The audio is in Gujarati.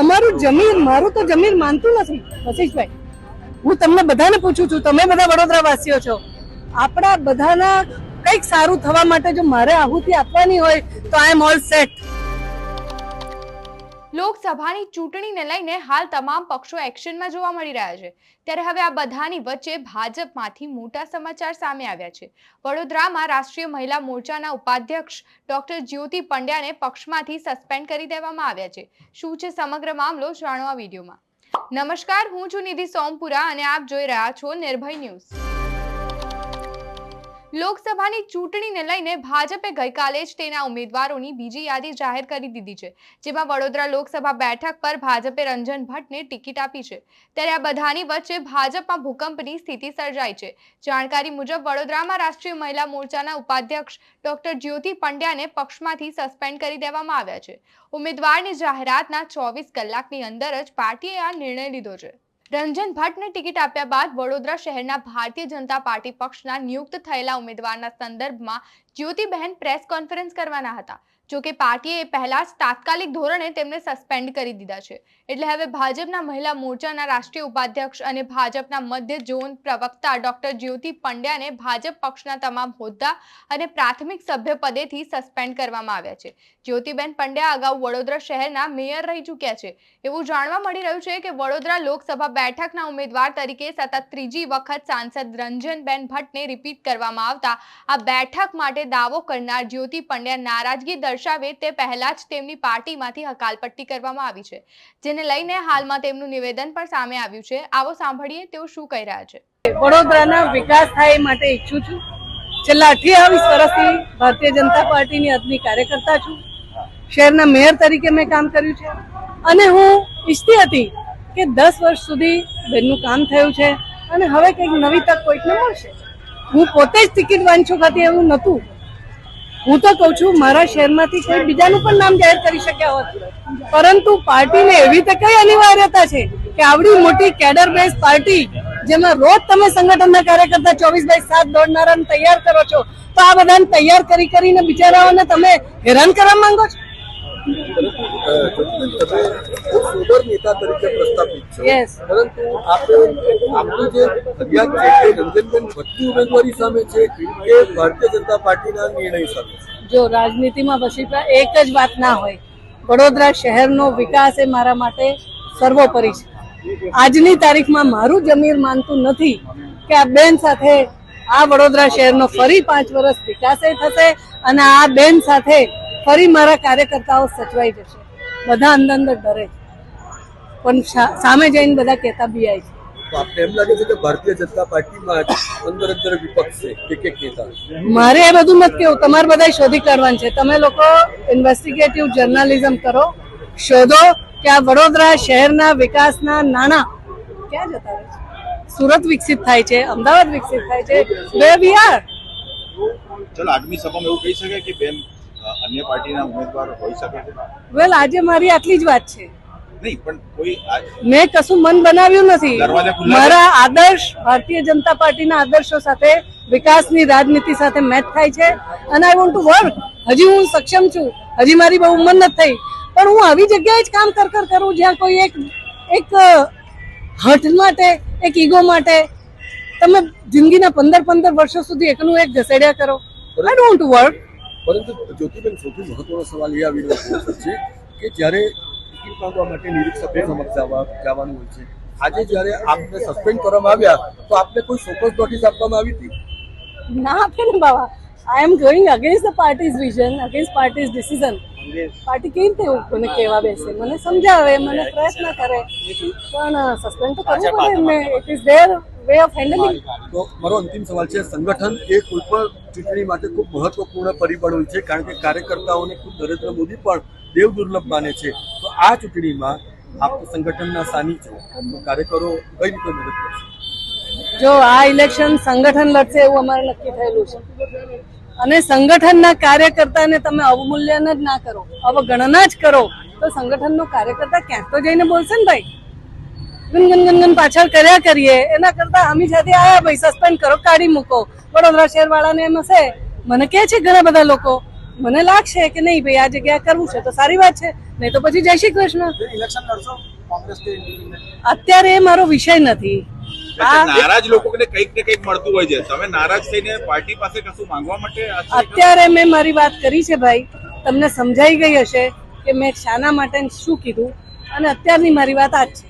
અમારું જમીન, મારું તો જમીન માનતું નથી, વશિષ્ઠભાઈ. હું તમને બધાને પૂછું છું, તમે બધા વડોદરા વાસીઓ છો. આપણા બધાના કંઈક સારું થવા માટે જો મારે આહુતિ આપવાની હોય, તો આઈ એમ ઓલ સેટ લોકસભાની ચૂંટણીને લઈને હાલ તમામ પક્ષો એક્શનમાં જોવા મળી રહ્યા છે. ત્યારે હવે આ બધાની વચ્ચે ભાજપમાંથી મોટા સમાચાર સામે આવ્યા છે. વડોદરામાં રાષ્ટ્રીય મહિલા મોરચાના ઉપાધ્યક્ષ ડોક્ટર જ્યોતિ પંડ્યાને પક્ષમાંથી સસ્પેન્ડ કરી દેવામાં આવ્યા છે. શું છે સમગ્ર મામલો જાણો આ વિડીયોમાં. નમસ્કાર, હું છું નિધિ સોમપુરા અને આપ જોઈ રહ્યા છો નિર્ભય ન્યૂઝ. લોકસભાની ચૂંટણીને લઈને ભાજપે ગઈકાલે જ તેના ઉમેદવારોની બીજી યાદી જાહેર કરી દીધી છે, જેમાં વડોદરા લોકસભા બેઠક પર ભાજપે રંજન ભટ્ટને ટિકિટ આપી છે. ત્યારે આ બધાની વચ્ચે ભાજપમાં ભૂકંપની સ્થિતિ સર્જાઈ છે. જાણકારી મુજબ વડોદરામાં રાષ્ટ્રીય મહિલા મોરચાના ઉપાધ્યક્ષ ડોક્ટર જ્યોતિ પંડ્યાને પક્ષમાંથી સસ્પેન્ડ કરી દેવામાં આવ્યા છે. ઉમેદવારની જાહેરાતના ચોવીસ કલાકની અંદર જ પાર્ટીએ આ નિર્ણય લીધો છે. રંજન ભટ્ટને ટિકિટ આપ્યા બાદ વડોદરા શહેરના ભારતીય જનતા પાર્ટી પક્ષના નિયુક્ત થયેલા ઉમેદવારના સંદર્ભમાં જ્યોતિબહેન પ્રેસ કોન્ફરન્સ કરવાના હતા. જો કે પાર્ટીએ પહેલા જ તાત્કાલિક ધોરણે તેમને સસ્પેન્ડ કરી દીધા છે. એટલે હવે ભાજપના મહિલા મોરચાના રાષ્ટ્રીય ઉપાધ્યક્ષ અને ભાજપના મધ્ય ઝોન પ્રવક્તા ડોક્ટર જ્યોતિ પંડ્યાને ભાજપ પક્ષના તમામ હોદ્દા અને પ્રાથમિક સભ્ય પદેથી સસ્પેન્ડ કરવામાં આવ્યા છે. જ્યોતિબેન પંડ્યા અગાઉ વડોદરા શહેરના મેયર રહી ચૂક્યા છે. એવું જાણવા મળી રહ્યું છે કે વડોદરા લોકસભા બેઠકના ઉમેદવાર તરીકે સતત ત્રીજી વખત સાંસદ રંજનબેન ભટ્ટને રિપીટ કરવામાં આવતા આ બેઠક માટે દાવો કરનાર જ્યોતિ પંડ્યા નારાજગી દર્શાવે તે પહેલા જ તેમની પાર્ટીમાંથી હકાલપટ્ટી કરવામાં આવી છે, જેને લઈને હાલમાં તેમનું નિવેદન પણ સામે આવ્યું છે. આવો સાંભળીએ તેઓ શું કહી રહ્યા છે. વડોદરાના વિકાસ થાય એ માટે ઈચ્છું છું. છેલ્લા અઠ્યાવીસ વર્ષથી ભારતીય જનતા પાર્ટીની અદની કાર્યકર્તા છું. શહેરના મેયર તરીકે મેં કામ કર્યું છે. અને હું ઈચ્છતી હતી કે દસ વર્ષ સુધી બેનનું કામ થયું છે. અને હવે કંઈક નવી તક કોઈકને મળશે. હું પોતે જ ટિકિટ વાંચું હતી એવું નહોતું. હું તો કહું છું, મારા શહેરમાંથી કોઈ બીજાનું પણ નામ જાહેર કરી શક્યા હોત. પરંતુ પાર્ટીને એવી તો કઈ અનિવાર્યતા છે કે આવડી મોટી કેડર બેઝ પાર્ટી, જેમાં રોજ તમે સંગઠનના કાર્યકર્તા ચોવીસ બાય સાત દોડનારાને તૈયાર કરો છો, તો આ બધાને તૈયાર કરી કરીને બિચારાઓને તમે હેરાન કરવા માંગો છો? સોબર નેતા તરીકે પ્રસ્થાપિત છો. પરંતુ આપે આપની જે ફરિયાદ છે તે રંજનબેન ભટ્ટની ઉમેદવારી સામે છે કે ભારતીય જનતા પાર્ટીના નિર્ણય સામે જો રાજનીતિમાં વસીપા એક જ વાત ના હોય વડોદરા શહેરનો વિકાસ એ મારા માટે સર્વોપરી છે. આજની તારીખમાં મારું જમીર માનતું નથી કે આ બેન સાથે આ વડોદરા શહેરનો ફરી પાંચ વર્ષ વિકાસ થશે અને આ બેન સાથે ફરી મારા કાર્યકર્તાઓ સચવાઈ જશે. બધા અંદર અંદર ડરે છે. પણ સામે જઈને બધા કહેતા બી આય છે એમ લાગે છે કે ભારતીય જનતા પાર્ટીમાં અંદર અંદર વિપક્ષ છે એક એક નેતા? મારે એ બધું નથી કેવું તમારે બધા શોધી કાઢવાનું છે. તમે લોકો ઇન્વેસ્ટિગેટિવ જર્નાલિઝમ કરો શોધો કે આ વડોદરા શહેરના વિકાસના નાણાં ક્યાં જતા રહે છે? સુરત વિકસિત થાય છે અમદાવાદ વિકસિત થાય છે બે બિહાર. આર ચલો આગમી સભામાં એવું કહી શકાય કે બેન અન્ય પાર્ટીના ઉમેદવાર હોઈ શકે છે? વેલ આજે મારી આટલી જ વાત છે. નહીં પણ કોઈ મેં કશું મન બનાવ્યું નથી? મારા આદર્શ ભારતીય જનતા પાર્ટીના આદર્શો સાથે વિકાસની રાજનીતિ સાથે મેચ થાય છે. અને આઈ વોન્ટ ટુ વર્ક હજી હું સક્ષમ છું. હજી મારી બહુ ઉંમર નથી થઈ. પણ હું આવી જગ્યાએ જ કામ કર કર કરું જ્યાં કોઈ એક એક હઠ માટે એક ઈગો માટે. તમે જિંદગીના પંદર પંદર વર્ષો સુધી એકનું એક ઘસેડ્યા કરો. આઈ ડોન્ટ વર્ક પરંતુ જ્યોતિબેન સૌથી મહત્વનો સવાલ એ આવી રહ્યો છે કે જ્યારે ટિકિટ માંગવા માટે નિરીક્ષકો સમક્ષ જવાનું હોય છે. આજે જ્યારે આપને સસ્પેન્ડ કરવામાં આવ્યા તો આપને કોઈ ચોક્કસ નોટિસ આપવામાં આવી હતી? ના આપે ને બાબા I am going against the parties vision against parties decision party કેવી રીતે મને કહેવા બેસે? મને સમજાવે મને પ્રયત્ન કરે. પણ સસ્પેન્ડ તો કરવું પડે એમને. It is their way of handling તો મારો અંતિમ સવાલ છે સંગઠન એ કોઈ પણ ચૂંટણી માટે ખૂબ મહત્વપૂર્ણ પરિબળ હોય છે કારણ કે કાર્યકર્તાઓને ખૂબ નરેન્દ્ર મોદી પણ દેવ દુર્લભ માને છે. તો આ ચૂંટણીમાં આપ સંગઠનના સાની છો. તો કાર્યકરો કઈ રીતે મદદ કરશે? જો આ ઇલેક્શન સંગઠન લડશે એવું અમારે નક્કી થયેલું છે. અને સંગઠનના કાર્યકર્તાને તમે અવમૂલ્યન જ ના કરો અવગણના જ કરો તો સંગઠનનો કાર્યકર્તા ક્યાંક તો જઈને બોલશે ને ભાઈ? ગનગન ગનગન પાછળ કર્યા કરીએ. એના કરતા અમી સાથે આયા ભાઈ સસ્પેન્ડ કરો કાઢી મૂકો. વડોદરા શહેર વાળાને એમ હશે મને કહે છે ઘણા બધા લોકો મને લાગશે કે નહીં ભાઈ આ જગ્યા કરવું છે. તો સારી વાત છે. નહીં તો પછી જય શ્રી કૃષ્ણ. કે? અત્યારે એ મારો વિષય નથી. નારાજ લોકોને કંઈક ને કંઈક મળતું હોય છે. તમે નારાજ થઈને પાર્ટી પાસે કશું માંગવા માટે અત્યારે મેં મારી વાત કરી છે ભાઈ. તમને સમજાઈ ગઈ હશે કે મેં શાના માટે શું કીધું. અને અત્યારની મારી વાત આ છે.